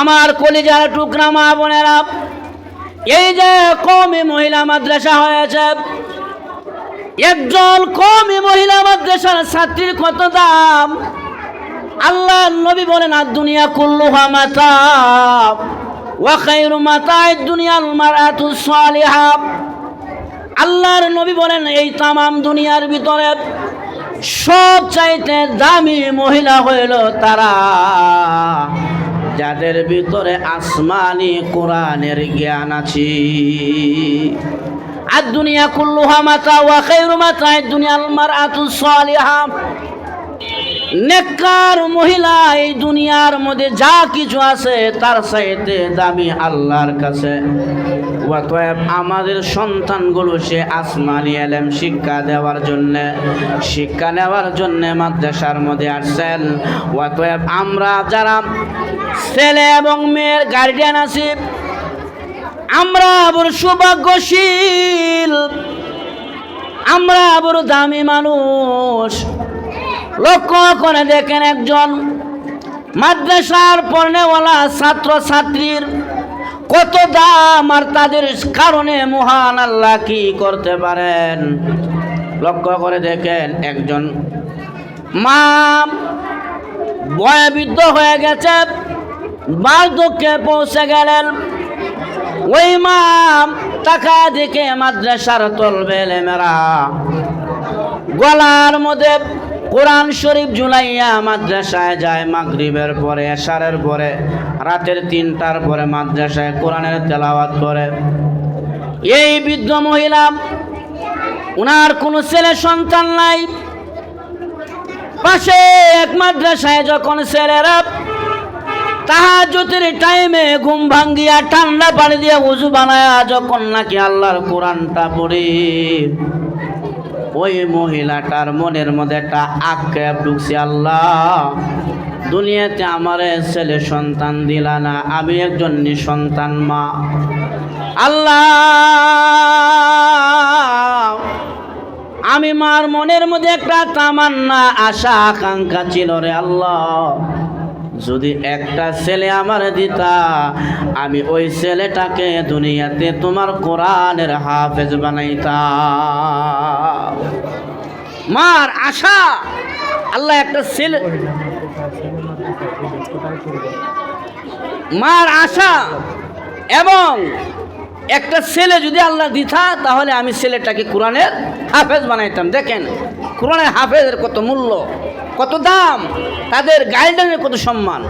আমার কলিজার টুকরা মা বোনেরা, এই যে কমই মহিলা মাদ্রাসা হয়েছে, একজন কমই মহিলা মাদ্রাসার ছাত্রীর কত দাম? আল্লাহ নবী বলেন, আর দুনিয়া কুল্লুহা মাতা ওয়া খায়রু মাতা'id দুনিয়াল মারআতু সালিহা। আল্লাহর নবী বলেন, এই তামাম দুনিয়ার ভিতরে সব চাইতে দামি মহিলা হইল তারা। যাদের ভিতরে আসমানি কোরআনের জ্ঞান আছে। আর দুনিয়া কুল্লুহা মাতা ওয়া খায়রু মাতা'id দুনিয়াল মারআতু সালিহা। নেককার মহিলা এই দুনিয়ার মধ্যে যা কিছু আছে, তার চাইতে দামি আল্লাহর কাছে। অতএব আমাদের সন্তানগুলো সে আসমানি এলেম শিক্ষা দেওয়ার জন্য, শিক্ষা নেওয়ার জন্য মাদ্রাসার মধ্যে আসছেন। অতএব আমরা যারা ছেলে এবং মেয়ের গার্ডিয়ান আছি, আমরা বড় সৌভাগ্যশীল, আমরা বড় দামি মানুষ। লক্ষ্য করে দেখেন একজন মাদ্রাসার পড়নেওয়ালা ছাত্র ছাত্রীর কত দাম আর তাদের কারণে মহান আল্লাহ কি করতে পারেন? লক্ষ্য করে দেখেন একজন মা বয়বৃদ্ধ হয়ে গেছে, বার্ধক্যে পৌঁছে গেলেন। ওই মা টাকা দেখে মাদ্রাসার তলবে মেরা গলার মধ্যে কোরআন শরীফ জুলাইয়া মাদ্রাসায় যায়, মাগরিবের পরে, এশারের পরে। রাতের তিনটার পরে মাদ্রাসায় কোরআনের তেলাওয়াত করে। এই বৃদ্ধ মহিলা ওনার কোনো ছেলে সন্তান নাই। পাশে এক মাদ্রাসায় যখন ছেলেরা তাহাজ্জুদের টাইমে ঘুম ভাঙ্গিয়া ঠান্ডা পানি দিয়ে উজু বানায়া যখন নাকি আল্লাহর কোরআনটা পড়ে, ওই মহিলাটার মনের মধ্যে একটা আক্ষেপ ঢুকছে, আল্লাহ! দুনিয়াতে আমার ছেলে সন্তান দিলা না, আমি একজন নিঃসন্তান মা। আল্লাহ! আমি মার মনের মধ্যে একটা তামান্না, আশা, আকাঙ্ক্ষা ছিল রে আল্লাহ। যদি একটা ছেলে আমার দিতা, আমি ওই ছেলেটাকে দুনিয়াতে তোমার কোরআনের হাফেজ বানাইতা মার আশা! আল্লাহ একটা ছেলে মার আশা এবং একটা ছেলে যদি আল্লাহ দিতা, তাহলে আমি ছেলেটাকে কোরআনের হাফেজ বানাইতাম। দেখেন, কোরআনের হাফেজের কত মূল্য, কত দাম, তাদের গাইডেনের কত সম্মান।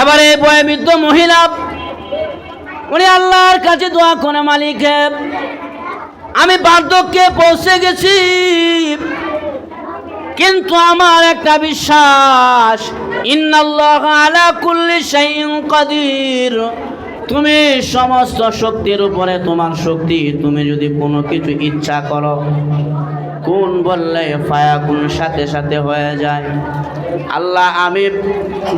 এবারে বয়বৃদ্ধ মহিলা, উনি আল্লাহর কাছে দোয়া করে, মালিক আমি বার্ধক্যে পৌঁছে গেছি। কিন্তু আমার একটা বিশ্বাস, ইন্নাল্লাহ তুমি সমস্ত শক্তির উপরে তোমার শক্তি, তুমি যদি কোনো কিছু ইচ্ছা করো। কোন বললে ফায়া কোন সাথে সাথে হয়ে যায়। আল্লাহ আমি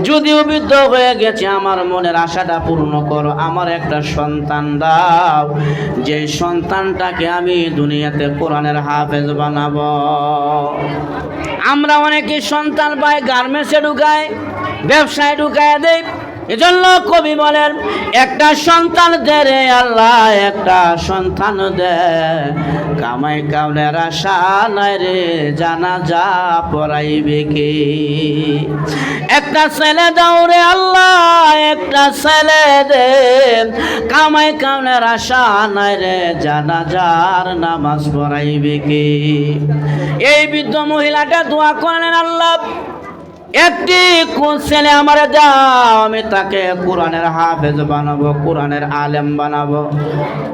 যদিও বৃদ্ধ হয়ে গেছি, আমার মনের আশাটা পূর্ণ করো, আমার একটা সন্তান দাও। যে সন্তানটাকে আমি দুনিয়াতে কোরআনের হাফেজ বানাবো। আমরা অনেকে সন্তান পাই, গার্মেন্টসে ঢুকায় ব্যবসায় ঢুকায় দেয় এজন্য কবি বলেন একটা সন্তান দে রে আল্লাহ, একটা সন্তান দে। কামাই কামলের আশা নাই রে জানা যা পড়াইবে কে? একটা ছেলে দাও রে আল্লাহ, একটা ছেলে দে। কামাই কামলের আশা নাই রে জানা যার নামাজ পড়াইবে কে? এই বৃদ্ধ মহিলাটা দোয়া করলেন, আল্লাহ একটি কোন ছেলে আমার দাও, আমি তাকে কোরআনের হাফেজ বানাবো, কোরআনের আলেম বানাবো।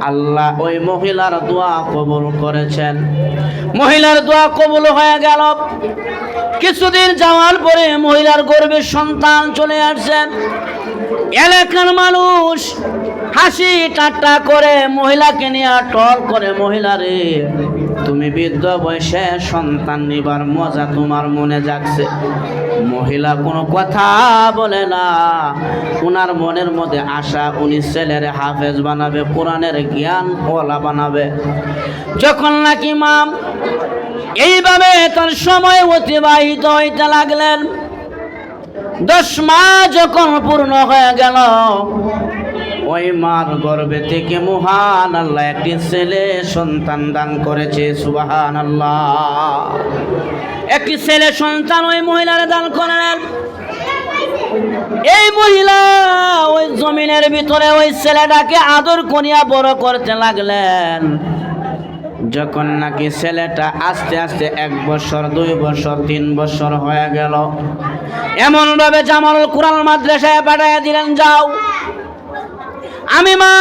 আল্লাহ ওই মহিলার দোয়া কবুল করেছেন। মহিলার দোয়া কবুল হয়ে গেল। কিছুদিন যাওয়ার পরে মহিলার গর্ভে সন্তান চলে আসছেন। এলাকার মানুষ হাসি ঠাট্টা করে মহিলাকে নিয়ে টল করে মহিলারে তুমি বৃদ্ধ বয়সে সন্তান নিবার মজা তোমার মনে জাগছে। মহিলা কোনো কথা বলে না। উনার মনের মধ্যে আশা, উনি ছেলের হাফেজ বানাবে, কোরআনের জ্ঞান ওলা বানাবে। যখন নাকি মাম এইভাবে তার সময় অতিবাহিত হইতে লাগলেন, দশ মাস যখন পূর্ণ হয়ে গেল ওই মার গর্ভে থেকে মহান আল্লাহ একটি ছেলে সন্তান দান করেছে সুবাহান আল্লাহ একটি ছেলে সন্তান ওই মহিলার দান করেন। এই মহিলা ওই জমিনের ভিতরে ওই ছেলেটাকে আদর করিয়া বড় করতে লাগলেন। যখন নাকি ছেলেটা আস্তে আস্তে এক বছর, দুই বছর, তিন বছর হয়ে গেল এমন ভাবে জামালুল কোরআন মাদ্রাসায় পাঠাইয়া দিলেন, যাও। আমি মা,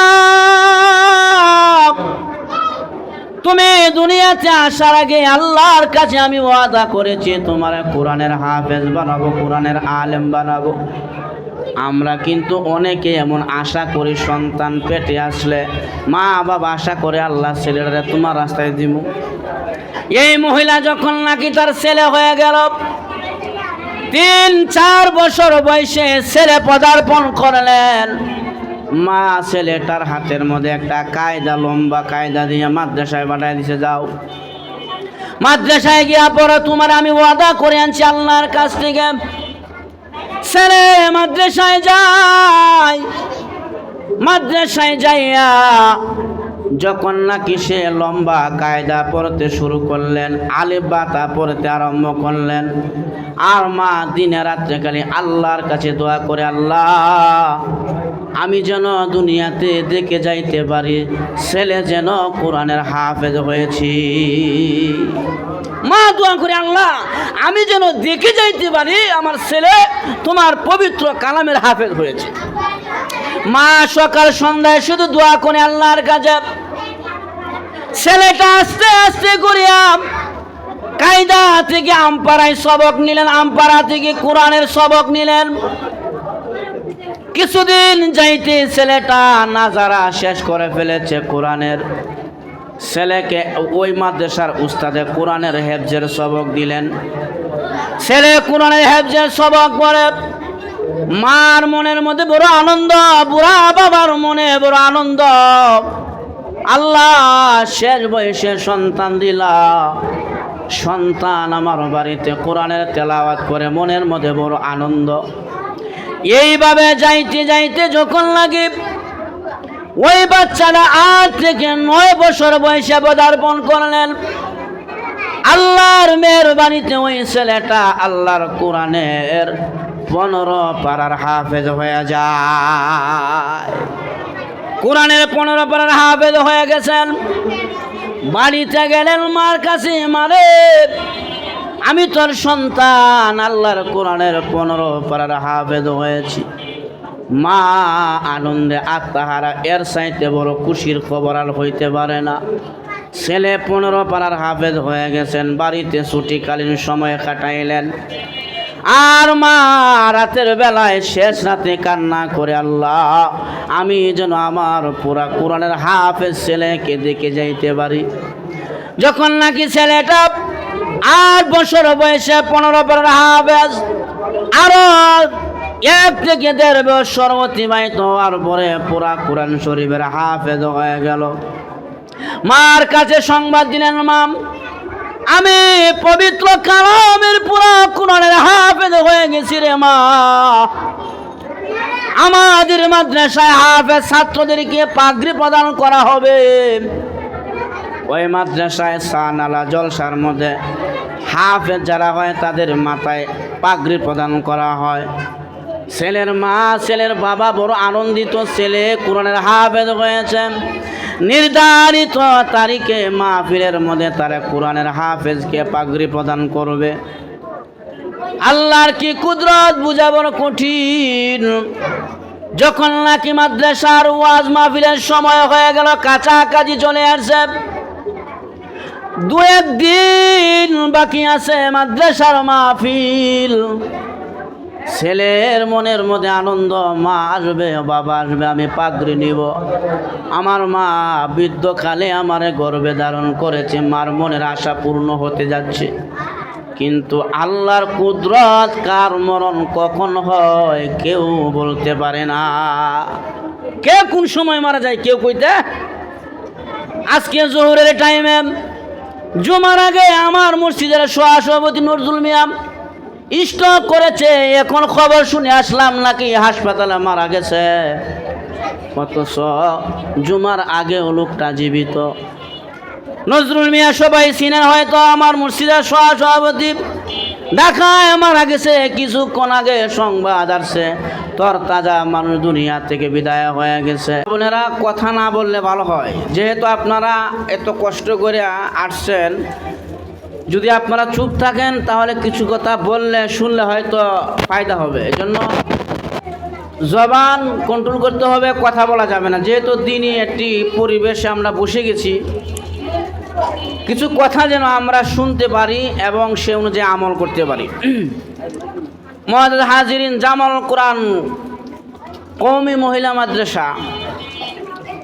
তুমি দুনিয়াতে আসার আগে আল্লাহর কাছে আমি ওয়াদা করেছি, তোমার কোরআনের হাফেজ বানাবো, কোরআনের আলেম বানাবো। আমরা কিন্তু অনেকে এমন আশা করি সন্তান পেটে আসলে, মা বাবা আশা করে আল্লাহ ছেলেরা তোমার রাস্তায় দিব। এই মহিলা যখন নাকি তার ছেলে হয়ে গেল, তিন চার বছর বয়সে ছেলে পদার্পণ করলেন। মা ছেলেটার হাতের মধ্যে একটা কায়দা, লম্বা কায়দা দিয়ে মাদ্রাসায় পাঠায় দিছে, যাও। মাদ্রাসায় গিয়া পরে তোমার আমি ওয়াদা করে আনছি আল্লাহর কাছ থেকে। ছেলে, মাদ্রাসায় যায় মাদ্রাসায় যাইয়া যখন নাকি সে লম্বা কায়দা পড়তে শুরু করলেন, আলিফ বাতা পড়তে আরম্ভ করলেন, আর মা দিনে রাত্রে খালি আল্লাহর কাছে দোয়া করে, আল্লাহ আমি যেন দুনিয়াতে দেখে যাইতে পারি, ছেলে যেন কোরআনের হাফেজ হয়েছি। মা দোয়া করে, আল্লাহ, আমি যেন দেখে যাইতে পারি, আমার ছেলে তোমার পবিত্র কালামের হাফেজ হয়েছে। মা, সকাল, সন্ধ্যায় শুধু দোয়া করে, আল্লাহর কাছে ছেলেটা আস্তে আস্তে করিয়া কায়দা থেকে আমপাড়ায় সবক নিলেন, আমপাড়া থেকে কোরআনের সবক নিলেন। কিছুদিন যাইতে ছেলেটা নাজারা শেষ করে ফেলেছে কোরআনের। ছেলেকে ওই মাদ্রাসার উস্তাদে কোরআনের হেফজের সবক দিলেন। ছেলে কোরআনের হেফজের সবক পড়ে মার মনের মধ্যে বড় আনন্দ, বুড়া বাবার মনে বড় আনন্দ। আল্লাহ শেষ বয়সে সন্তান দিলা। সন্তান আমার বাড়িতে কোরআনের তেলাওয়াত করে মনের মধ্যে বড় আনন্দ। এইভাবে যাইতে যাইতে যখন লাগে, ওই বাচ্চারা আট থেকে নয় বছর বয়সে পদার্পণ করলেন। আল্লাহর মেহরবানিতে ওই ছেলেটা আল্লাহর কোরআনের পনেরো পাড়ার হাফেজ হয়ে যায়। কোরআনের পনেরো পাড়ার হাফেজ হয়ে গেছেন। বাড়িতে গেলেন মার কাছে, মারে আমি তোর সন্তান, আল্লাহর কোরআনের পনেরো পাড়ার হাফেজ হয়েছি। মা আনন্দে আত্মাহারা, এর সাইতে বড় খুশির খবর আর হইতে পারে না। ছেলে পনেরো পাড়ার হাফেজ হয়ে গেছেন, বাড়িতে ছুটিকালীন সময় কাটাইলেন। আর মা রাতের বেলায় শেষ রাতে কান্না করে, আল্লাহ, আমি যেন আমার পুরা কোরআনের হাফেজ ছেলেকে দেখে যাইতে পারি। যখন নাকি ছেলেটা আট বছর বয়সে পনেরো পাড়ার হাফেজ আরও এক থেকে দেড় বছর অতিবাহিত হওয়ার পরে পুরা কোরআন শরীফের হাফেজ হয়ে গেল। মার কাছে সংবাদ দিলেন, মাম, আমি পবিত্র কালামের পুরা কোরআনের হাফেজ হয়ে গেছি রে মা। আমাদের মাদ্রাসায় হাফেজ ছাত্রদেরকে পাগড়ি প্রদান করা হবে। ওই মাদ্রাসায় সানালা জলসার মধ্যে হাফেজ যারা হয় তাদের মাথায় পাগড়ি প্রদান করা হয়। ছেলের মা, ছেলের বাবা বড় আনন্দিত ছেলে, কোরআনের হাফেজ হয়েছেন নির্ধারিত তারিখে মাহফিলের মধ্যে তারা কোরআনের হাফেজকে পাগড়ি প্রদান করবে। আল্লাহর কি কুদরত বুঝাবার কঠিন। যখন নাকি মাদ্রাসার ওয়াজ মাহফিলের সময় হয়ে গেল, কাছাকাছি চলে আসছে। দু একদিন বাকি আছে মাদ্রাসার মাহফিল। ছেলের মনের মধ্যে আনন্দ, মা আসবে, বাবা আসবে, আমি পাগড়ি নিব। আমার মা বৃদ্ধকালে আমার গর্বে ধারণ করেছে, মার মনের আশা পূর্ণ হতে যাচ্ছে। কিন্তু আল্লাহর কুদরত কার মরণ কখন হয় কেউ বলতে পারে না। কে কোন সময় মারা যায় কেউ কইতে? আজকে জোহরের টাইমে জুমার আগে আমার মসজিদের সহসভাপতি নজরুল মিয়াম স্টক করেছে, এখন খবর শুনে আসলাম নাকি হাসপাতালে মারা গেছে। অথচ জুমার আগে ও লোকটা জীবিত। নজরুল মিয়া সবাই চিনেন হয়তো আমার মুর্শিদার সহ সভাপতি ঢাকায় মারা গেছে, কিছুক্ষণ আগে সংবাদ আসছে তর তাজা মানুষ দুনিয়া থেকে বিদায় হয়ে গেছে। বোনেরা, কথা না বললে ভালো হয়। যেহেতু আপনারা এত কষ্ট করে আসছেন, যদি আপনারা চুপ থাকেন, তাহলে কিছু কথা বললে, শুনলে হয়তো ফায়দা হবে। এজন্য জবান কন্ট্রোল করতে হবে, কথা বলা যাবে না। যেহেতু দিনই একটি পরিবেশে আমরা বসে গেছি কিছু কথা যেন আমরা শুনতে পারি এবং সে অনুযায়ী আমল করতে পারি। হাজিরিন জামাল কোরআন কৌমি মহিলা মাদ্রাসা,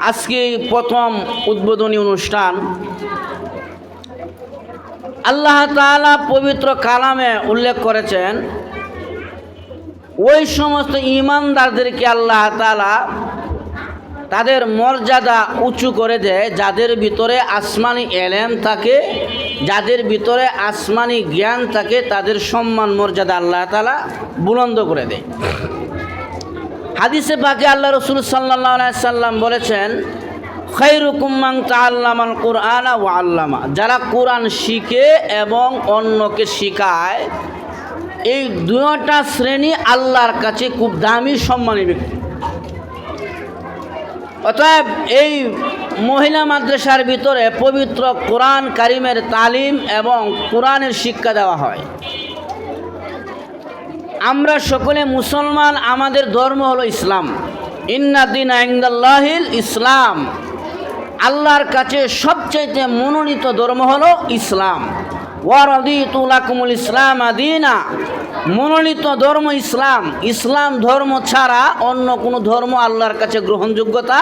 আজকে প্রথম উদ্বোধনী অনুষ্ঠান। আল্লাহ তাআলা পবিত্র কালামে উল্লেখ করেছেন, ওই সমস্ত ইমানদারদেরকে আল্লাহ তাআলা তাদের মর্যাদা উঁচু করে দেয়, যাদের ভিতরে আসমানি এলেম থাকে, যাদের ভিতরে আসমানি জ্ঞান থাকে, তাদের সম্মান, মর্যাদা আল্লাহ তাআলা বুলন্দ করে দেয়। হাদিসে পাকে আল্লাহ রসুল সাল্লাহ সাল্লাম বলেছেন খৈরুকুম্মাং তাল্লামাল কোরআন ও আল্লামা। যারা কোরআন শিখে এবং অন্যকে শিখায়, এই দুটা শ্রেণি আল্লাহর কাছে খুব দামি, সম্মানী ব্যক্তি। অতএব এই মহিলা মাদ্রাসার ভিতরে পবিত্র কোরআন কারিমের তালিম এবং কোরআনের শিক্ষা দেওয়া হয়। আমরা সকলে মুসলমান, আমাদের ধর্ম হলো ইসলাম। ইন্নাদিন আইন্দাল্লাহিল ইসলাম। আল্লাহর কাছে সবচাইতে মনোনীত ধর্ম হলো ইসলাম। ওয়ারদি তুলাকুমুল ইসলাম আদিনা মনোনীত ধর্ম ইসলাম। ইসলাম ধর্ম ছাড়া অন্য কোনো ধর্ম আল্লাহর কাছে গ্রহণযোগ্যতা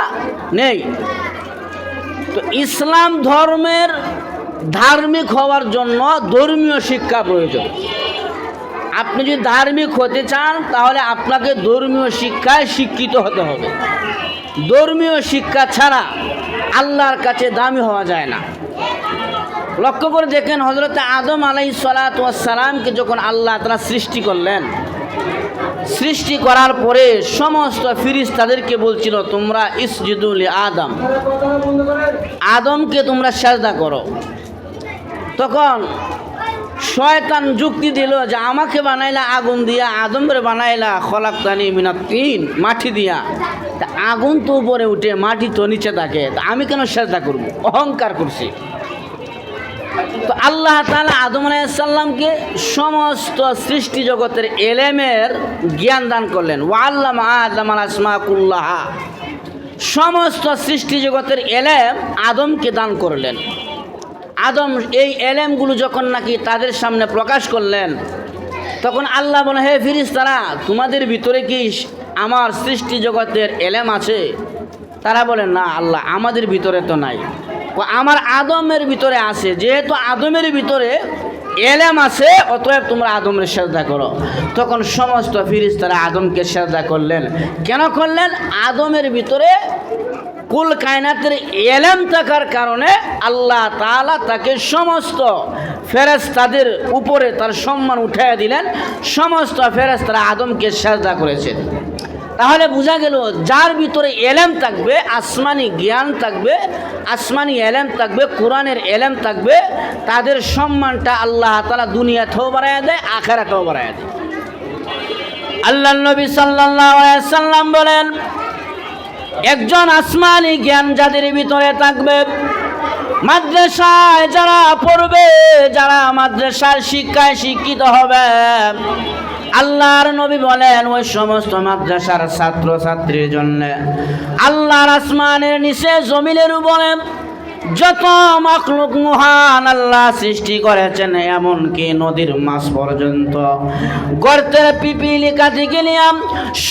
নেই। তো ইসলাম ধর্মের ধার্মিক হওয়ার জন্য ধর্মীয় শিক্ষা প্রয়োজন। আপনি যদি ধার্মিক হতে চান, তাহলে আপনাকে ধর্মীয় শিক্ষায় শিক্ষিত হতে হবে। ধর্মীয় শিক্ষা ছাড়া আল্লাহর কাছে দামি হওয়া যায় না। লক্ষ্য করে দেখেন হজরত আদম আলাই সালাতামকে যখন আল্লাহ তারা সৃষ্টি করলেন, সৃষ্টি করার পরে সমস্ত ফিরিস তাদেরকে বলছিল, তোমরা ইসজিদুল আদম। আদমকে তোমরা সাজদা করো। তখন শয়তান যুক্তি দিল যে, আমাকে বানাইলা আগুন দিয়া, আদমরে বানাইলা খলাক্তানি মিনা তিন, মাটি দিয়া। তা আগুন তো উপরে উঠে, মাটি তো নিচে থাকে। তা আমি কেন সেজদা করব? অহংকার করছি। তো আল্লাহ তালা আদম আলাইসাল্লামকে সমস্ত সৃষ্টি জগতের এলেমের জ্ঞান দান করলেন। ওয়াল্লাম আদম আসমাকুল্লাহা সমস্ত সৃষ্টি জগতের এলেম আদমকে দান করলেন। আদম এই এলেমগুলো যখন নাকি তাদের সামনে প্রকাশ করলেন, তখন আল্লাহ বলে হে ফিরিস তারা তোমাদের ভিতরে কি আমার সৃষ্টি জগতের এলেম আছে? তারা বলে না, আল্লাহ, আমাদের ভিতরে তো নাই। আমার আদমের ভিতরে আছে, যেহেতু আদমের ভিতরে এলেম আছে, অতএব তোমরা আদমের শ্রদ্ধা করো। তখন সমস্ত ফিরিস তারা আদমকে শ্রদ্ধা করলেন। কেন করলেন? আদমের ভিতরে কুল কায়নাতের এলেম থাকার কারণে আল্লাহ তাআলা তাকে সমস্ত ফেরেস্তাদের উপরে তার সম্মান উঠাইয়া দিলেন। সমস্ত ফেরেস্তারা আদমকে সাজদা করেছেন তাহলে বোঝা গেল, যার ভিতরে এলেম থাকবে, আসমানি জ্ঞান থাকবে, আসমানি এলেম থাকবে, কোরআনের এলেম থাকবে, তাদের সম্মানটা আল্লাহ তালা দুনিয়াতেও বাড়াইয়া দেয়, আখেরাতেও বাড়াইয়া দেয়। আল্লাহ নবী সাল্লাম বলেন, একজন আসমানি জ্ঞান যাদের ভিতরে থাকবে, মাদ্রাসায় যারা পড়বে, যারা মাদ্রাসার শিক্ষায় শিক্ষিত হবে আল্লাহর নবী বলেন ওই সমস্ত মাদ্রাসার ছাত্র ছাত্রীর জন্য। আল্লাহর আসমানের নিচে জমিনের উপরে যত মাকলুক মহান আল্লাহ সৃষ্টি করেছেন, এমনকি নদীর মাছ পর্যন্ত। গর্তের পিপিলিকা থেকে নিয়াম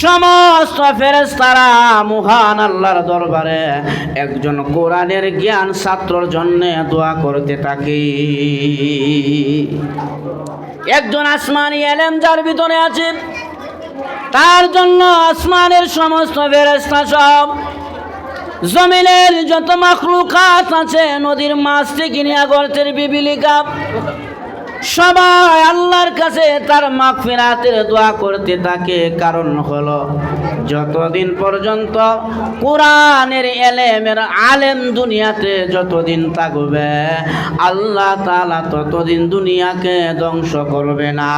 সমস্ত ফেরেস্তারা মহান আল্লাহর দরবারে একজন কোরআনের জ্ঞান ছাত্রর জন্য দোয়া করতে থাকে। একজন আসমানি এলেম যার ভিতরে আছে। তার জন্য আসমানের সমস্ত বেরেস্তা সব জমিনের যত মাখলুকাত আছে, নদীর মাছ থেকে নিয়ে গর্তের বিবিলিকা, সবাই আল্লাহর কাছে তার মাগফিরাতের দোয়া করতে থাকে। কারণ হলো যতদিন পর্যন্ত কোরআনের এলেমের আলেম দুনিয়াতে যতদিন থাকবে, আল্লাহ তালা ততদিন দুনিয়াকে ধ্বংস করবে না।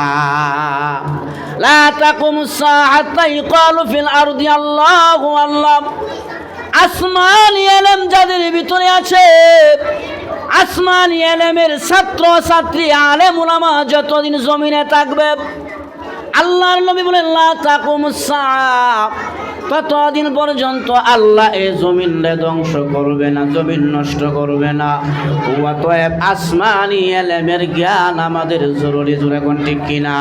আসমানি ভিতরে আছে, আসমানি এলেমের যতদিন জমিনে থাকবে আল্লাহর নবী বলে ততদিন পর্যন্ত আল্লাহ এ জমিনরে ধ্বংস করবে না, জমিন নষ্ট করবে না। অতএব আসমানি এলেমের জ্ঞান আমাদের জরুরি, জোরে কোন ঠিক কিনা?